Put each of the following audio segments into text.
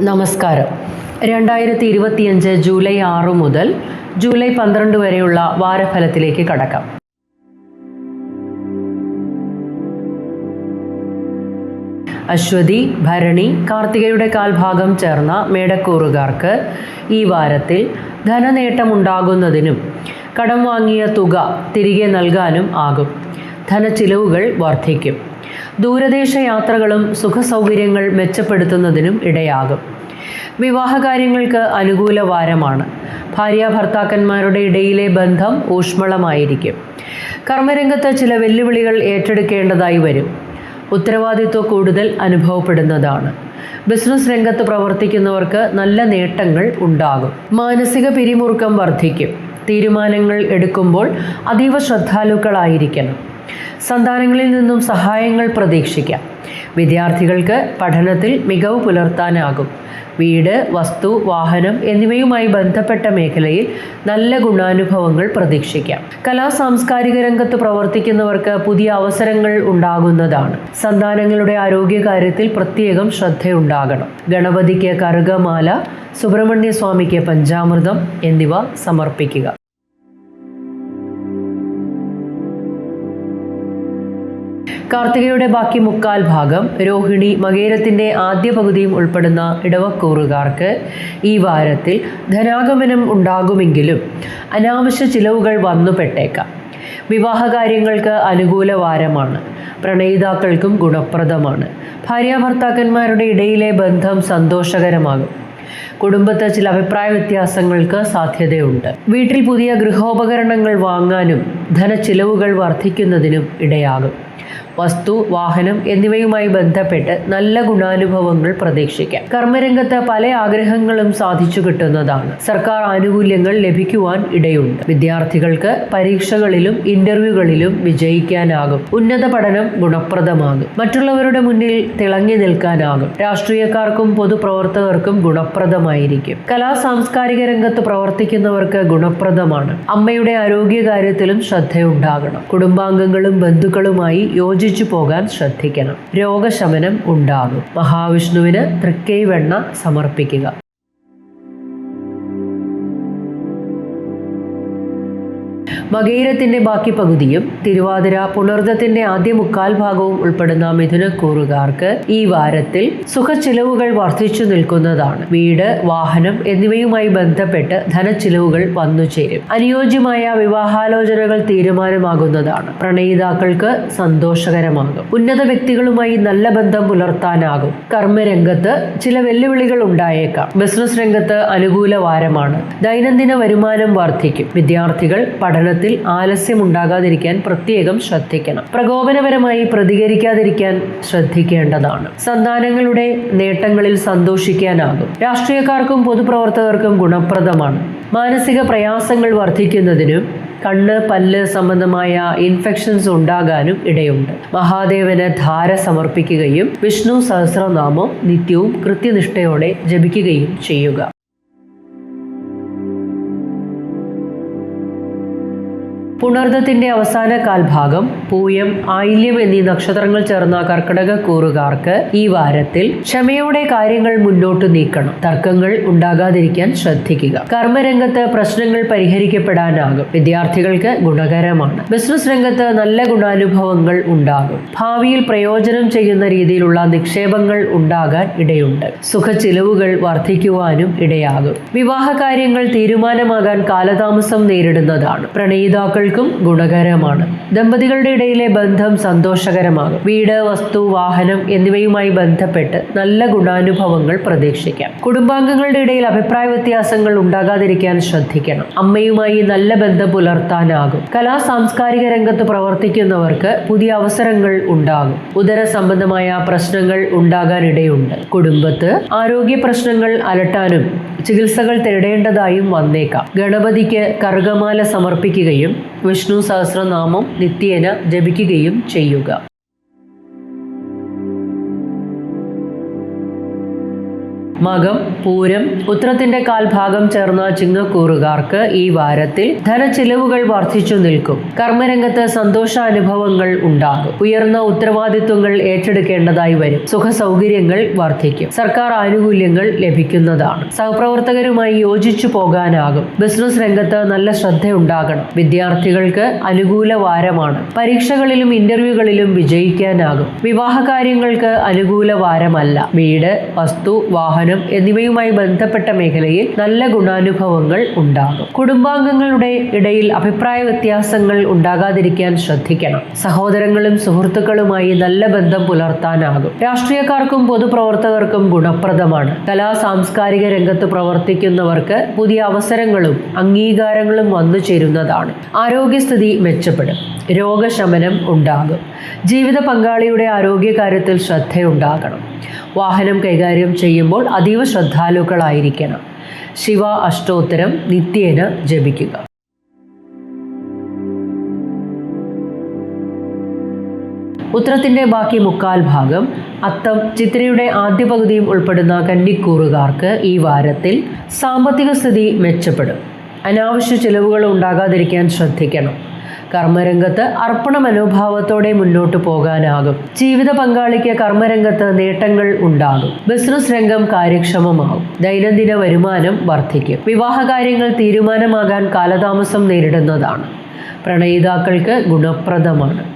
നമസ്കാരം. രണ്ടായിരത്തി ഇരുപത്തിയഞ്ച് ജൂലൈ ആറ് മുതൽ ജൂലൈ പന്ത്രണ്ട് വരെയുള്ള വാരഫലത്തിലേക്ക് കടക്കാം. അശ്വതി ഭരണി കാർത്തികയുടെ കാൽഭാഗം ചേർന്ന മേടക്കൂറുകാർക്ക് ഈ വാരത്തിൽ ധനനേട്ടമുണ്ടാകുന്നതിനും കടം വാങ്ങിയ തുക തിരികെ നൽകാനും ആകും. ധനച്ചിലവുകൾ വർദ്ധിക്കും. ദൂരദേശ യാത്രകളും സുഖസൗകര്യങ്ങൾ മെച്ചപ്പെടുത്തുന്നതിനും ഇടയാകും. വിവാഹകാര്യങ്ങൾക്ക് അനുകൂല വാരമാണ്. ഭാര്യ ഭർത്താക്കന്മാരുടെ ഇടയിലെ ബന്ധം ഊഷ്മളമായിരിക്കും. കർമ്മരംഗത്ത് ചില വെല്ലുവിളികൾ ഏറ്റെടുക്കേണ്ടതായി വരും. ഉത്തരവാദിത്വ കൂടുതൽ അനുഭവപ്പെടുന്നതാണ്. ബിസിനസ് രംഗത്ത് പ്രവർത്തിക്കുന്നവർക്ക് നല്ല നേട്ടങ്ങൾ ഉണ്ടാകും. മാനസിക പിരിമുറുക്കം വർദ്ധിക്കും. തീരുമാനങ്ങൾ എടുക്കുമ്പോൾ അതീവ ശ്രദ്ധാലുക്കളായിരിക്കണം. സന്താനങ്ങളിൽ നിന്നും സഹായങ്ങൾ പ്രതീക്ഷിക്കാം. വിദ്യാർത്ഥികൾക്ക് പഠനത്തിൽ മികവ് പുലർത്താനാകും. വീട് വസ്തു വാഹനം എന്നിവയുമായി ബന്ധപ്പെട്ട മേഖലയിൽ നല്ല ഗുണാനുഭവങ്ങൾ പ്രതീക്ഷിക്കാം. കലാ സാംസ്കാരിക രംഗത്ത് പ്രവർത്തിക്കുന്നവർക്ക് പുതിയ അവസരങ്ങൾ ഉണ്ടാകുന്നതാണ്. സന്താനങ്ങളുടെ ആരോഗ്യകാര്യത്തിൽ പ്രത്യേകം ശ്രദ്ധയുണ്ടാകണം. ഗണപതിക്ക് കറുകമാല സുബ്രഹ്മണ്യ സ്വാമിക്ക് പഞ്ചാമൃതം എന്നിവ സമർപ്പിക്കുക. കാർത്തികയുടെ ബാക്കി മുക്കാൽ ഭാഗം രോഹിണി മകേരത്തിന്റെ ആദ്യ പകുതിയും ഉൾപ്പെടുന്ന ഇടവക്കൂറുകാർക്ക് ഈ വാരത്തിൽ ധനാഗമനം ഉണ്ടാകുമെങ്കിലും അനാവശ്യ ചിലവുകൾ വന്നുപെട്ടേക്കാം. വിവാഹകാര്യങ്ങൾക്ക് അനുകൂല വാരമാണ്. പ്രണയിതാക്കൾക്കും ഗുണപ്രദമാണ്. ഭാര്യാഭർത്താക്കന്മാരുടെ ഇടയിലെ ബന്ധം സന്തോഷകരമാകും. കുടുംബത്തെ ചില അഭിപ്രായ വ്യത്യാസങ്ങൾക്ക് സാധ്യതയുണ്ട്. വീട്ടിൽ പുതിയ ഗൃഹോപകരണങ്ങൾ വാങ്ങാനും ധനച്ചിലവുകൾ വർദ്ധിക്കുന്നതിനും ഇടയാകും. വസ്തു വാഹനം എന്നിവയുമായി ബന്ധപ്പെട്ട് നല്ല ഗുണാനുഭവങ്ങൾ പ്രതീക്ഷിക്കാം. കർമ്മരംഗത്ത് പല ആഗ്രഹങ്ങളും സാധിച്ചു കിട്ടുന്നതാണ്. സർക്കാർ ആനുകൂല്യങ്ങൾ ലഭിക്കുവാൻ ഇടയുണ്ട്. വിദ്യാർത്ഥികൾക്ക് പരീക്ഷകളിലും ഇന്റർവ്യൂകളിലും വിജയിക്കാനാകും. ഉന്നത പഠനം ഗുണപ്രദമാകും. മറ്റുള്ളവരുടെ മുന്നിൽ തിളങ്ങി നിൽക്കാനാകും. രാഷ്ട്രീയക്കാർക്കും പൊതുപ്രവർത്തകർക്കും ഗുണപ്രദമായിരിക്കും. കലാ സാംസ്കാരിക രംഗത്ത് പ്രവർത്തിക്കുന്നവർക്ക് ഗുണപ്രദമാണ്. അമ്മയുടെ ആരോഗ്യകാര്യത്തിലും ശ്രദ്ധയുണ്ടാകണം. കുടുംബാംഗങ്ങളും ബന്ധുക്കളുമായി യോജിച്ചു പോകാൻ ശ്രദ്ധിക്കണം. രോഗശമനം ഉണ്ടാകും. മഹാവിഷ്ണുവിന് തൃക്കൈവെണ്ണ സമർപ്പിക്കുക. മകയിരത്തിന്റെ ബാക്കി പകുതിയും തിരുവാതിര പുണർദത്തിന്റെ ആദ്യ മുക്കാൽ ഭാഗവും ഉൾപ്പെടുന്ന മിഥുനക്കൂറുകാർക്ക് ഈ വാരത്തിൽ സുഖച്ചിലവുകൾ വർദ്ധിച്ചു നിൽക്കുന്നതാണ്. വീട് വാഹനം എന്നിവയുമായി ബന്ധപ്പെട്ട് ധനച്ചിലവുകൾ വന്നു ചേരും. അനുയോജ്യമായ വിവാഹാലോചനകൾ തീരുമാനമാകുന്നതാണ്. പ്രണയിതാക്കൾക്ക് സന്തോഷകരമാകും. ഉന്നത വ്യക്തികളുമായി നല്ല ബന്ധം പുലർത്താനാകും. കർമ്മരംഗത്ത് ചില വെല്ലുവിളികൾ ഉണ്ടായേക്കാം. ബിസിനസ് രംഗത്ത് അനുകൂല വാരമാണ്. ദൈനംദിന വരുമാനം വർദ്ധിക്കും. വിദ്യാർത്ഥികൾ പഠനത്തിൽ ആലസ്യം ഉണ്ടാകാതിരിക്കാൻ പ്രത്യേകം ശ്രദ്ധിക്കണം. പ്രകോപനപരമായി പ്രതികരിക്കാതിരിക്കാൻ ശ്രദ്ധിക്കേണ്ടതാണ്. സന്താനങ്ങളുടെ നേട്ടങ്ങളിൽ സന്തോഷിക്കാനാകും. രാഷ്ട്രീയക്കാർക്കും പൊതുപ്രവർത്തകർക്കും ഗുണപ്രദമാണ്. മാനസിക പ്രയാസങ്ങൾ വർദ്ധിക്കുന്നതിനും കണ്ണ് പല്ല് സംബന്ധമായ ഇൻഫെക്ഷൻസ് ഉണ്ടാകാനും ഇടയുണ്ട്. മഹാദേവന് ധാര സമർപ്പിക്കുകയും വിഷ്ണു സഹസ്രനാമം നിത്യവും കൃത്യനിഷ്ഠയോടെ ജപിക്കുകയും ചെയ്യുക. പുണർദത്തിന്റെ അവസാന കാൽഭാഗം പൂയം ആയില്യം എന്നീ നക്ഷത്രങ്ങൾ ചേർന്ന കർക്കിടക കൂറുകാർക്ക് ഈ വാരത്തിൽ ക്ഷമയോടെ കാര്യങ്ങൾ മുന്നോട്ട് നീക്കണം. തർക്കങ്ങൾ ഉണ്ടാകാതിരിക്കാൻ ശ്രദ്ധിക്കുക. കർമ്മരംഗത്ത് പ്രശ്നങ്ങൾ പരിഹരിക്കപ്പെടാനാകും. വിദ്യാർത്ഥികൾക്ക് ഗുണകരമാണ്. ബിസിനസ് രംഗത്ത് നല്ല ഗുണാനുഭവങ്ങൾ ഉണ്ടാകും. ഭാവിയിൽ പ്രയോജനം ചെയ്യുന്ന രീതിയിലുള്ള നിക്ഷേപങ്ങൾ ഉണ്ടാകാൻ ഇടയുണ്ട്. സുഖ ചിലവുകൾ വർദ്ധിക്കുവാനും ഇടയാകും. വിവാഹ കാര്യങ്ങൾ തീരുമാനമാകാൻ കാലതാമസം നേരിടുന്നതാണ്. പ്രണയിതാക്കൾക്കും ഗുണകരമാണ്. ദമ്പതികളുടെ ഇടയിലെ ബന്ധം സന്തോഷകരമാകും. വീട് വസ്തു വാഹനം എന്നിവയുമായി ബന്ധപ്പെട്ട് നല്ല ഗുണാനുഭവങ്ങൾ പ്രതീക്ഷിക്കാം. കുടുംബാംഗങ്ങളുടെ ഇടയിൽ അഭിപ്രായ വ്യത്യാസങ്ങൾ ഉണ്ടാകാതിരിക്കാൻ ശ്രദ്ധിക്കണം. അമ്മയുമായി നല്ല ബന്ധം പുലർത്താനാകും. കലാ സാംസ്കാരിക രംഗത്ത് പ്രവർത്തിക്കുന്നവർക്ക് പുതിയ അവസരങ്ങൾ ഉണ്ടാകും. ഉദര സംബന്ധമായ പ്രശ്നങ്ങൾ ഉണ്ടാകാനിടയുണ്ട്. കുടുംബത്ത് ആരോഗ്യ പ്രശ്നങ്ങൾ അലട്ടാനും ചികിത്സകൾ തേടേണ്ടതായും വന്നേക്കാം. ഗണപതിക്ക് കറുകമാല സമർപ്പിക്കുകയും വിഷ്ണു സഹസ്രനാമം നിത്യേന ജപിക്കുകയും ചെയ്യുക. മകം പൂരം ഉത്രത്തിന്റെ കാൽഭാഗം ചേർന്ന ചിങ്ങക്കൂറുകാർക്ക് ഈ വാരത്തിൽ ധനച്ചെലവുകൾ വർദ്ധിച്ചു നിൽക്കും. കർമ്മരംഗത്ത് സന്തോഷാനുഭവങ്ങൾ ഉണ്ടാകും. ഉയർന്ന ഉത്തരവാദിത്വങ്ങൾ ഏറ്റെടുക്കേണ്ടതായി വരും. സുഖ സൗകര്യങ്ങൾ വർദ്ധിക്കും. സർക്കാർ ആനുകൂല്യങ്ങൾ ലഭിക്കുന്നതാണ്. സഹപ്രവർത്തകരുമായി യോജിച്ചു പോകാനാകും. ബിസിനസ് രംഗത്ത് നല്ല ശ്രദ്ധയുണ്ടാകണം. വിദ്യാർത്ഥികൾക്ക് അനുകൂല വാരമാണ്. പരീക്ഷകളിലും ഇന്റർവ്യൂകളിലും വിജയിക്കാനാകും. വിവാഹ കാര്യങ്ങൾക്ക് അനുകൂല വാരമല്ല. വീട് വസ്തു വാഹനം എന്നിവയുമായി ബന്ധപ്പെട്ട മേഖലയിൽ നല്ല ഗുണാനുഭവങ്ങൾ ഉണ്ടാകും. കുടുംബാംഗങ്ങളുടെ ഇടയിൽ അഭിപ്രായ വ്യത്യാസങ്ങൾ ഉണ്ടാകാതിരിക്കാൻ ശ്രദ്ധിക്കണം. സഹോദരങ്ങളും സുഹൃത്തുക്കളുമായി നല്ല ബന്ധം പുലർത്താനാകും. രാഷ്ട്രീയക്കാർക്കും പൊതുപ്രവർത്തകർക്കും ഗുണപ്രദമാണ്. കലാ സാംസ്കാരിക രംഗത്ത് പ്രവർത്തിക്കുന്നവർക്ക് പുതിയ അവസരങ്ങളും അംഗീകാരങ്ങളും വന്നു ചേരുന്നതാണ് ആരോഗ്യസ്ഥിതി മെച്ചപ്പെടും. രോഗശമനം ഉണ്ടാകും. ജീവിത പങ്കാളിയുടെ ആരോഗ്യകാര്യത്തിൽ ശ്രദ്ധയുണ്ടാകണം. വാഹനം കൈകാര്യം ചെയ്യുമ്പോൾ അതീവ ശ്രദ്ധാലുക്കളായിരിക്കണം. ശിവ അഷ്ടോത്തരം നിത്യേന ജപിക്കുക. ഉത്രത്തിന്റെ ബാക്കി മുക്കാൽ ഭാഗം അത്തം ചിത്രയുടെ ആദ്യ പകുതിയും ഉൾപ്പെടുന്ന കന്നിക്കൂറുകാർക്ക് ഈ വാരത്തിൽ സാമ്പത്തിക സ്ഥിതി മെച്ചപ്പെടും. അനാവശ്യ ചിലവുകൾ ഉണ്ടാകാതിരിക്കാൻ ശ്രദ്ധിക്കണം. കർമ്മരംഗത്ത് അർപ്പണ മനോഭാവത്തോടെ മുന്നോട്ട് പോകാനാകും. ജീവിത പങ്കാളിക്ക് കർമ്മരംഗത്ത് നേട്ടങ്ങൾ ഉണ്ടാകും. ബിസിനസ് രംഗം കാര്യക്ഷമമാകും. ദൈനംദിന വരുമാനം വർദ്ധിക്കും. വിവാഹ കാര്യങ്ങൾ തീരുമാനമാകാൻ കാലതാമസം നേരിടുന്നതാണ്. പ്രണയിതാക്കൾക്ക് ഗുണപ്രദമാണ്.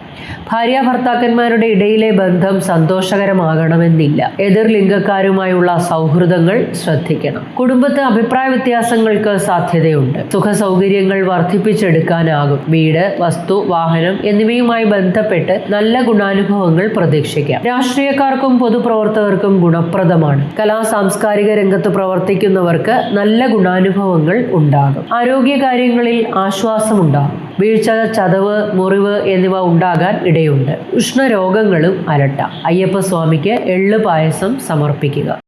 ഭാര്യ ഭർത്താക്കന്മാരുടെ ഇടയിലെ ബന്ധം സന്തോഷകരമാകണമെന്നില്ല. എതിർ ലിംഗക്കാരുമായുള്ള സൗഹൃദങ്ങൾ ശ്രദ്ധിക്കണം. കുടുംബത്തെ അഭിപ്രായ വ്യത്യാസങ്ങൾക്ക് സാധ്യതയുണ്ട്. സുഖ സൗകര്യങ്ങൾ വർദ്ധിപ്പിച്ചെടുക്കാനാകും. വീട് വസ്തു വാഹനം എന്നിവയുമായി ബന്ധപ്പെട്ട് നല്ല ഗുണാനുഭവങ്ങൾ പ്രതീക്ഷിക്കാം. രാഷ്ട്രീയക്കാർക്കും പൊതുപ്രവർത്തകർക്കും ഗുണപ്രദമാണ്. കലാ സാംസ്കാരിക രംഗത്ത് പ്രവർത്തിക്കുന്നവർക്ക് നല്ല ഗുണാനുഭവങ്ങൾ ഉണ്ടാകും. ആരോഗ്യകാര്യങ്ങളിൽ ആശ്വാസമുണ്ടാകും. വീഴ്ച ചതവ് മുറിവ് എന്നിവ ഉണ്ടാകാൻ ഇടയുണ്ട്. ഉഷ്ണരോഗങ്ങളും അലട്ടാം. അയ്യപ്പസ്വാമിക്ക് എള്ള് പായസം സമർപ്പിക്കുക.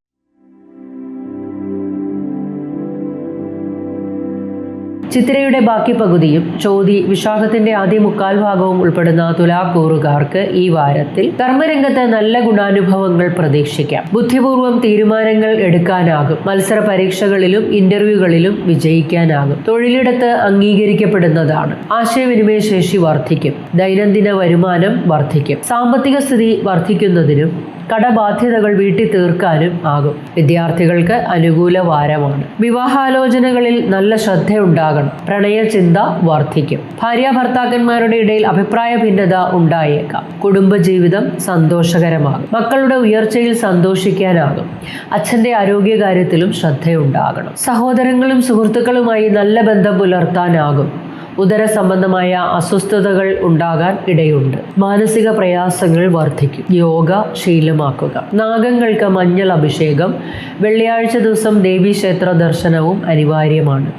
ചിത്രയുടെ ബാക്കി പകുതിയും ചോതി വിശാഖത്തിന്റെ ആദ്യ മുക്കാൽ ഭാഗവും ഉൾപ്പെടുന്ന തുലാക്കൂറുകാർക്ക് ഈ വാരത്തിൽ കർമ്മരംഗത്ത് നല്ല ഗുണാനുഭവങ്ങൾ പ്രതീക്ഷിക്കാം. ബുദ്ധിപൂർവം തീരുമാനങ്ങൾ എടുക്കാനാകും. മത്സര പരീക്ഷകളിലും ഇന്റർവ്യൂകളിലും വിജയിക്കാനാകും. തൊഴിലിടത്ത് അംഗീകരിക്കപ്പെടുന്നതാണ്. ആശയവിനിമയ ശേഷി വർദ്ധിക്കും. ദൈനംദിന വരുമാനം വർദ്ധിക്കും. സാമ്പത്തിക സ്ഥിതി വർദ്ധിക്കുന്നതിനും കടബാധ്യതകൾ വീട്ടി തീർക്കാനും ആകും. വിദ്യാർത്ഥികൾക്ക് അനുകൂല വാരമാണ്. വിവാഹാലോചനകളിൽ നല്ല ശ്രദ്ധയുണ്ടാകണം. പ്രണയചിന്ത വർദ്ധിക്കും. ഭാര്യ ഭർത്താക്കന്മാരുടെ ഇടയിൽ അഭിപ്രായ ഭിന്നത ഉണ്ടായേക്കാം. കുടുംബജീവിതം സന്തോഷകരമാകും. മക്കളുടെ ഉയർച്ചയിൽ സന്തോഷിക്കാനാകും. അച്ഛന്റെ ആരോഗ്യകാര്യത്തിലും ശ്രദ്ധയുണ്ടാകണം. സഹോദരങ്ങളും സുഹൃത്തുക്കളുമായി നല്ല ബന്ധം പുലർത്താനാകും. ഉദര സംബന്ധമായ അസ്വസ്ഥതകൾ ഉണ്ടാകാൻ ഇടയുണ്ട്. മാനസിക പ്രയാസങ്ങൾ വർദ്ധിക്കും. യോഗ ശീലമാക്കുക. നാഗങ്ങൾക്ക് മഞ്ഞൾ അഭിഷേകം. വെള്ളിയാഴ്ച ദിവസം ദേവീക്ഷേത്ര ദർശനവും അനിവാര്യമാണ്.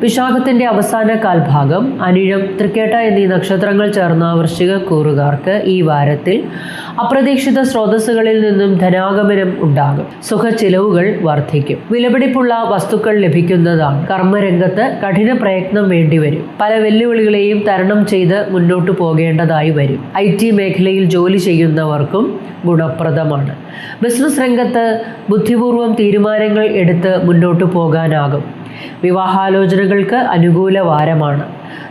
വിശാഖത്തിന്റെ അവസാന കാൽഭാഗം അനിഴം തൃക്കേട്ട എന്നീ നക്ഷത്രങ്ങൾ ചേർന്ന വൃശ്ചിക കൂറുകാർക്ക് ഈ വാരത്തിൽ അപ്രതീക്ഷിത സ്രോതസ്സുകളിൽ നിന്നും ധനാഗമനം ഉണ്ടാകും. സുഖ ചിലവുകൾ വർദ്ധിക്കും. വിലപിടിപ്പുള്ള വസ്തുക്കൾ ലഭിക്കുന്നതാണ്. കർമ്മരംഗത്ത് കഠിന പ്രയത്നം വേണ്ടിവരും പല വെല്ലുവിളികളെയും തരണം ചെയ്ത് മുന്നോട്ടു പോകേണ്ടതായി വരും. ഐ ടി മേഖലയിൽ ജോലി ചെയ്യുന്നവർക്കും ഗുണപ്രദമാണ്. ബിസിനസ് രംഗത്ത് ബുദ്ധിപൂർവം തീരുമാനങ്ങൾ എടുത്ത് മുന്നോട്ടു പോകാനാകും. വിവാഹാലോചനകൾക്ക് അനുകൂല വാരമാണ്.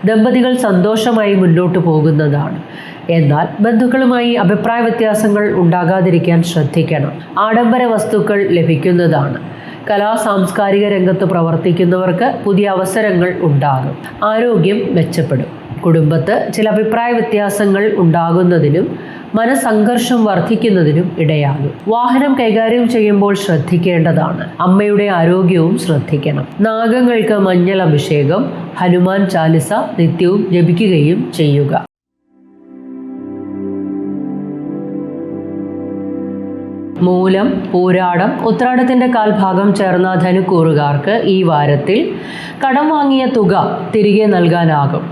ദമ്പതികൾ സന്തോഷമായി മുന്നോട്ട് പോകുന്നതാണ്. എന്നാൽ ബന്ധുക്കളുമായി അഭിപ്രായ വ്യത്യാസങ്ങൾ ഉണ്ടാകാതിരിക്കാൻ ശ്രദ്ധിക്കണം. ആഡംബര വസ്തുക്കൾ ലഭിക്കുന്നതാണ്. കലാ സാംസ്കാരിക രംഗത്ത് പ്രവർത്തിക്കുന്നവർക്ക് പുതിയ അവസരങ്ങൾ ഉണ്ടാകും. ആരോഗ്യം മെച്ചപ്പെടും. കുടുംബത്ത് ചില അഭിപ്രായ വ്യത്യാസങ്ങൾ ഉണ്ടാകുന്നതിനും മനസംഘർഷം വർദ്ധിക്കുന്നതിനും ഇടയാകും. വാഹനം കൈകാര്യം ചെയ്യുമ്പോൾ ശ്രദ്ധിക്കേണ്ടതാണ്. അമ്മയുടെ ആരോഗ്യവും ശ്രദ്ധിക്കണം. നാഗങ്ങൾക്ക് മഞ്ഞൾ അഭിഷേകം ഹനുമാൻ ചാലിസ നിത്യവും ജപിക്കുകയും ചെയ്യുക. മൂലം പൂരാടം ഉത്രാടത്തിന്റെ കാൽഭാഗം ചേർന്ന ധനുക്കൂറുകാർക്ക് ഈ വാരത്തിൽ കടം വാങ്ങിയ തുക തിരികെ നൽകാനാകും.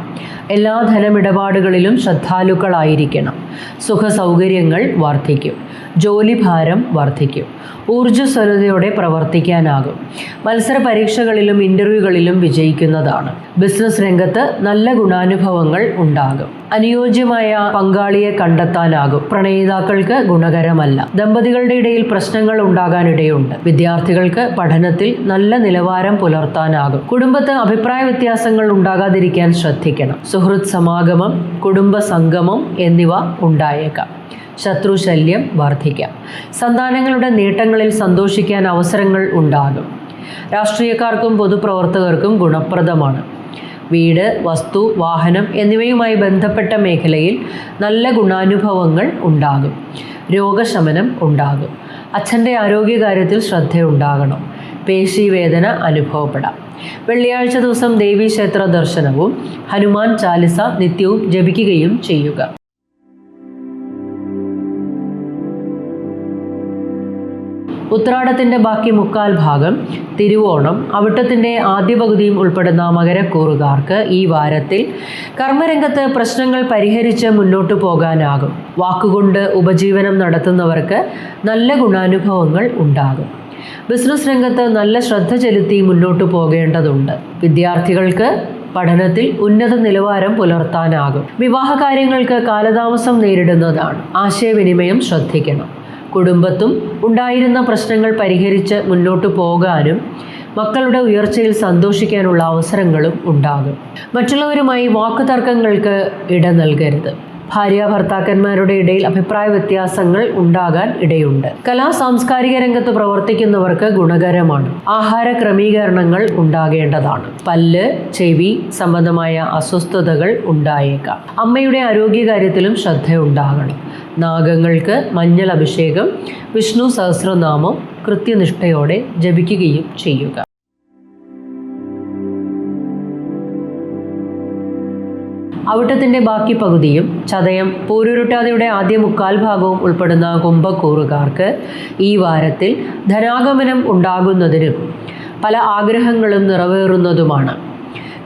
എല്ലാ ധനമിടപാടുകളിലും ശ്രദ്ധാലുക്കളായിരിക്കണം. സുഖ സൗകര്യങ്ങൾ വർദ്ധിക്കും ജോലിഭാരം വർദ്ധിക്കും. ഊർജസ്വലതയോടെ പ്രവർത്തിക്കാനാകും. മത്സര പരീക്ഷകളിലും ഇന്റർവ്യൂകളിലും വിജയിക്കുന്നതാണ്. ബിസിനസ് രംഗത്ത് നല്ല ഗുണാനുഭവങ്ങൾ ഉണ്ടാകും. അനുയോജ്യമായ പങ്കാളിയെ കണ്ടെത്താനാകും. പ്രണയിതാക്കൾക്ക് ഗുണകരമല്ല. ദമ്പതികളുടെ ഇടയിൽ പ്രശ്നങ്ങൾ ഉണ്ടാകാനിടയുണ്ട്. വിദ്യാർത്ഥികൾക്ക് പഠനത്തിൽ നല്ല നിലവാരം പുലർത്താനാകും. കുടുംബത്ത് അഭിപ്രായ വ്യത്യാസങ്ങൾ ഉണ്ടാകാതിരിക്കാൻ ശ്രദ്ധിക്കണം. സുഹൃത് സമാഗമം കുടുംബ സംഗമം എന്നിവ ഉണ്ടായേക്കാം. ശത്രുശല്യം വർദ്ധിക്കാം സന്താനങ്ങളുടെ നേട്ടങ്ങളിൽ സന്തോഷിക്കാൻ അവസരങ്ങൾ ഉണ്ടാകും. രാഷ്ട്രീയക്കാർക്കും പൊതുപ്രവർത്തകർക്കും ഗുണപ്രദമാണ്. വീട് വസ്തു വാഹനം എന്നിവയുമായി ബന്ധപ്പെട്ട മേഖലയിൽ നല്ല ഗുണാനുഭവങ്ങൾ ഉണ്ടാകും. രോഗശമനം ഉണ്ടാകും. അച്ഛന്റെ ആരോഗ്യകാര്യത്തിൽ ശ്രദ്ധയുണ്ടാകണം. പേശീവേദന അനുഭവപ്പെടാം. വെള്ളിയാഴ്ച ദിവസം ദേവീക്ഷേത്ര ദർശനവും ഹനുമാൻ ചാലിസ നിത്യവും ജപിക്കുകയും ചെയ്യുക. ഉത്രാടത്തിന്റെ ബാക്കി മുക്കാൽ ഭാഗം തിരുവോണം അവിട്ടത്തിന്റെ ആദ്യ പകുതിയും ഉൾപ്പെടുന്ന മകരക്കൂറുകാർക്ക് ഈ വാരത്തിൽ കർമ്മരംഗത്ത് പ്രശ്നങ്ങൾ പരിഹരിച്ച് മുന്നോട്ടു പോകാനാകും. വാക്കുകൊണ്ട് ഉപജീവനം നടത്തുന്നവർക്ക് നല്ല ഗുണാനുഭവങ്ങൾ ഉണ്ടാകും. ബിസിനസ് രംഗത്ത് നല്ല ശ്രദ്ധ ചെലുത്തി മുന്നോട്ടു പോകേണ്ടതുണ്ട്. വിദ്യാർത്ഥികൾക്ക് പഠനത്തിൽ ഉന്നത നിലവാരം പുലർത്താനാകും. വിവാഹ കാര്യങ്ങൾക്ക് കാലതാമസം നേരിടുന്നതാണ്. ആശയവിനിമയം ശ്രദ്ധിക്കണം. കുടുംബത്തും ഉണ്ടായിരുന്ന പ്രശ്നങ്ങൾ പരിഹരിച്ച് മുന്നോട്ട് പോകാനും മക്കളുടെ ഉയർച്ചയിൽ സന്തോഷിക്കാനുള്ള അവസരങ്ങളും ഉണ്ടാകും. മറ്റുള്ളവരുമായി വാക്കുതർക്കങ്ങൾക്ക് ഇട നൽകരുത്. ഭാര്യ ഭർത്താക്കന്മാരുടെ ഇടയിൽ അഭിപ്രായ വ്യത്യാസങ്ങൾ ഉണ്ടാകാൻ ഇടയുണ്ട്. കലാ സാംസ്കാരിക രംഗത്ത് പ്രവർത്തിക്കുന്നവർക്ക് ഗുണകരമാണ്. ആഹാര ക്രമീകരണങ്ങൾ ഉണ്ടാകേണ്ടതാണ്. പല്ല് ചെവി സംബന്ധമായ അസ്വസ്ഥതകൾ ഉണ്ടായേക്കാം. അമ്മയുടെ ആരോഗ്യകാര്യത്തിലും ശ്രദ്ധയുണ്ടാകണം നാഗങ്ങൾക്ക് മഞ്ഞൾ അഭിഷേകം വിഷ്ണു സഹസ്രനാമം കൃത്യനിഷ്ഠയോടെ ജപിക്കുകയും ചെയ്യുക. അവിട്ടത്തിന്റെ ബാക്കി പകുതിയും ചതയം പൂരുരുട്ടാതിയുടെ ആദ്യ മുക്കാൽ ഭാഗവും ഉൾപ്പെടുന്ന കുംഭക്കൂറുകാർക്ക് ഈ വാരത്തിൽ ധനാഗമനം ഉണ്ടാകുന്നതിനും പല ആഗ്രഹങ്ങളും നിറവേറുന്നതുമാണ്.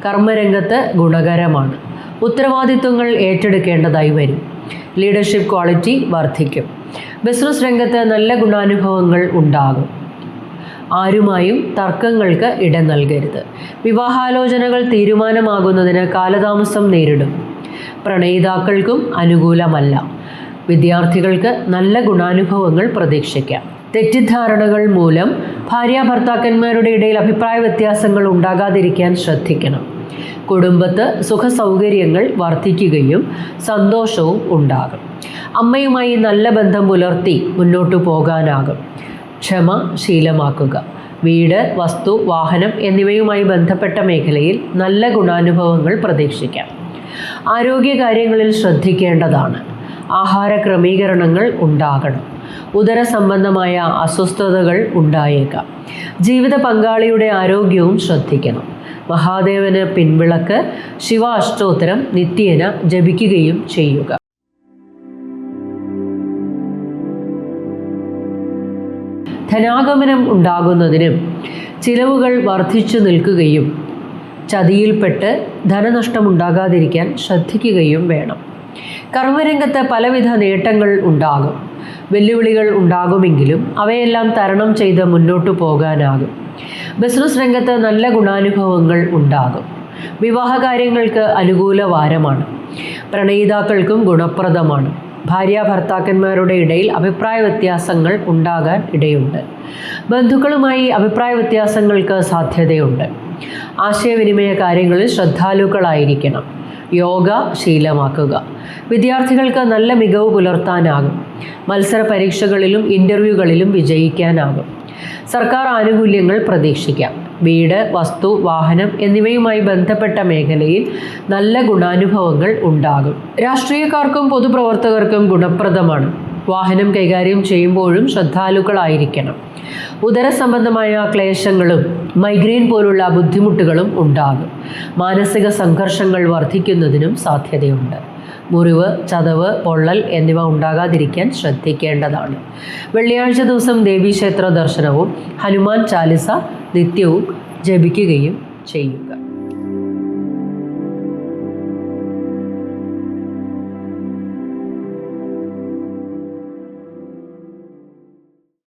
കർമ്മരംഗത്ത് ഗുണകരമാണ്. ഉത്തരവാദിത്വങ്ങൾ ഏറ്റെടുക്കേണ്ടതായി വരും. ലീഡർഷിപ്പ് ക്വാളിറ്റി വർദ്ധിക്കും. ബിസിനസ് രംഗത്ത് നല്ല ഗുണാനുഭവങ്ങൾ ഉണ്ടാകും. ആരുമായും തർക്കങ്ങൾക്ക് ഇടം നൽകരുത്. വിവാഹാലോചനകൾ തീരുമാനമാകുന്നതിന് കാലതാമസം നേരിടും. പ്രണയിതാക്കൾക്കും അനുകൂലമല്ല. വിദ്യാർത്ഥികൾക്ക് നല്ല ഗുണാനുഭവങ്ങൾ പ്രതീക്ഷിക്കാം. തെറ്റിദ്ധാരണകൾ മൂലം ഭാര്യ ഭർത്താക്കന്മാരുടെ ഇടയിൽ അഭിപ്രായ വ്യത്യാസങ്ങൾ ഉണ്ടാകാതിരിക്കാൻ ശ്രദ്ധിക്കണം. കുടുംബത്ത് സുഖസൗകര്യങ്ങൾ വർദ്ധിക്കുകയും സന്തോഷവും ഉണ്ടാകും. അമ്മയുമായി നല്ല ബന്ധം പുലർത്തി മുന്നോട്ടു പോകാനാകും. ക്ഷമ ശീലമാക്കുക. വീട് വസ്തു വാഹനം എന്നിവയുമായി ബന്ധപ്പെട്ട മേഖലയിൽ നല്ല ഗുണാനുഭവങ്ങൾ പ്രതീക്ഷിക്കാം. ആരോഗ്യകാര്യങ്ങളിൽ ശ്രദ്ധിക്കേണ്ടതാണ്. ആഹാര ക്രമീകരണങ്ങൾ ഉണ്ടാകണം. ഉദര സംബന്ധമായ അസ്വസ്ഥതകൾ ഉണ്ടായേക്കാം. ജീവിത പങ്കാളിയുടെ ആരോഗ്യവും ശ്രദ്ധിക്കണം. മഹാദേവന് പിൻവിളക്ക് ശിവ അഷ്ടോത്തരം നിത്യേന ജപിക്കുകയും ചെയ്യുക. ധനാഗമനം ഉണ്ടാകുന്നതിനും ചിലവുകൾ വർദ്ധിച്ചു നിൽക്കുകയും ചതിയിൽപ്പെട്ട് ധനനഷ്ടമുണ്ടാകാതിരിക്കാൻ ശ്രദ്ധിക്കുകയും വേണം. കർമ്മരംഗത്ത് പലവിധ നേട്ടങ്ങൾ ഉണ്ടാകും. വെല്ലുവിളികൾ ഉണ്ടാകുമെങ്കിലും അവയെല്ലാം തരണം ചെയ്ത് മുന്നോട്ടു പോകാനാകും. ബിസിനസ് രംഗത്ത് നല്ല ഗുണാനുഭവങ്ങൾ ഉണ്ടാകും. വിവാഹകാര്യങ്ങൾക്ക് അനുകൂല വാരമാണ്. പ്രണയിതാക്കൾക്കും ഗുണപ്രദമാണ്. ഭാര്യ ഭർത്താക്കന്മാരുടെ ഇടയിൽ അഭിപ്രായ വ്യത്യാസങ്ങൾ ഉണ്ടാകാൻ ഇടയുണ്ട്. ബന്ധുക്കളുമായി അഭിപ്രായ വ്യത്യാസങ്ങൾക്ക് സാധ്യതയുണ്ട്. ആശയവിനിമയ കാര്യങ്ങളിൽ ശ്രദ്ധാലുക്കളായിരിക്കണം. യോഗ ശീലമാക്കുക. വിദ്യാർത്ഥികൾക്ക് നല്ല മികവ് പുലർത്താനാകും. മത്സര പരീക്ഷകളിലും ഇന്റർവ്യൂകളിലും വിജയിക്കാനാകും. സർക്കാർ ആനുകൂല്യങ്ങൾ പ്രതീക്ഷിക്കാം. വീട് വസ്തു വാഹനം എന്നിവയുമായി ബന്ധപ്പെട്ട മേഖലയിൽ നല്ല ഗുണാനുഭവങ്ങൾ ഉണ്ടാകും. രാഷ്ട്രീയക്കാർക്കും പൊതുപ്രവർത്തകർക്കും ഗുണപ്രദമാണ്. വാഹനം കൈകാര്യം ചെയ്യുമ്പോഴും ശ്രദ്ധാലുക്കളായിരിക്കണം. ഉദര സംബന്ധമായ ക്ലേശങ്ങളും മൈഗ്രെയിൻ പോലുള്ള ബുദ്ധിമുട്ടുകളും ഉണ്ടാകും. മാനസിക സംഘർഷങ്ങൾ വർദ്ധിക്കുന്നതിനും സാധ്യതയുണ്ട്. മുറിവ് ചതവ് പൊള്ളൽ എന്നിവ ഉണ്ടാകാതിരിക്കാൻ ശ്രദ്ധിക്കേണ്ടതാണ്. വെള്ളിയാഴ്ച ദിവസം ദേവീക്ഷേത്ര ദർശനവും ഹനുമാൻ ചാലിസ നിത്യവും ജപിക്കുകയും ചെയ്യുക.